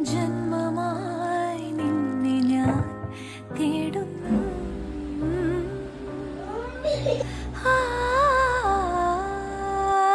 ജന്മമായി നിന്നെ ഞാൻ തേടുന്നു. ആ